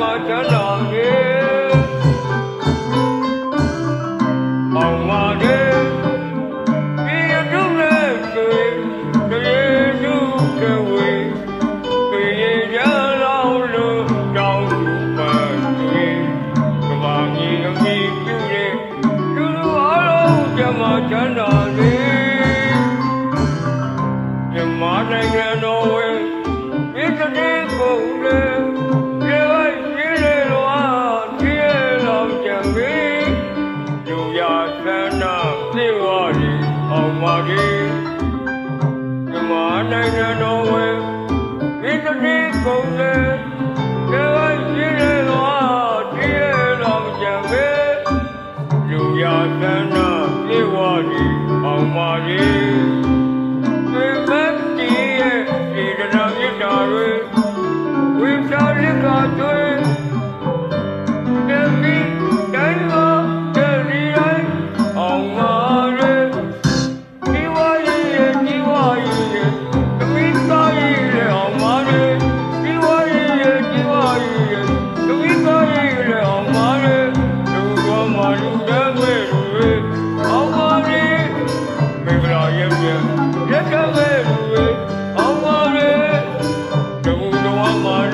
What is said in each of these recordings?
မချမ်းသာနေအောင်ပါလေဒီရုပ်နဲ့တွေ့တရေလူကဝေပြေရလောင်းလို့တောင်းသူပန်းတွေ့ကဘာကြီးအမိပြုတဲ့လူလူအားလုံးကျမချမ်းသာနေမြမနိုင်ငံတော် အောင်ပါကြီးမြမနိုင်ငံတော်ဝင်ဒီကနေ့ကိုလေရေဝိုင်းရေလေလွားဒီလောင်ကြံပြီးယူရသနာပြေဝရီအောင်ပါကြီး တော်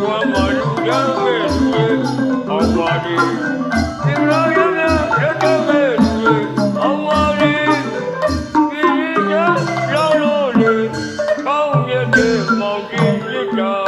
ကမလူတမဲလူအောင်ပါလေဒီလိုရတဲ့ရတဲ့မဲလူအောင်ပါလေဒီရရောက်လို့လေကောင်းရတဲ့မောင်ကြီးလက်တော်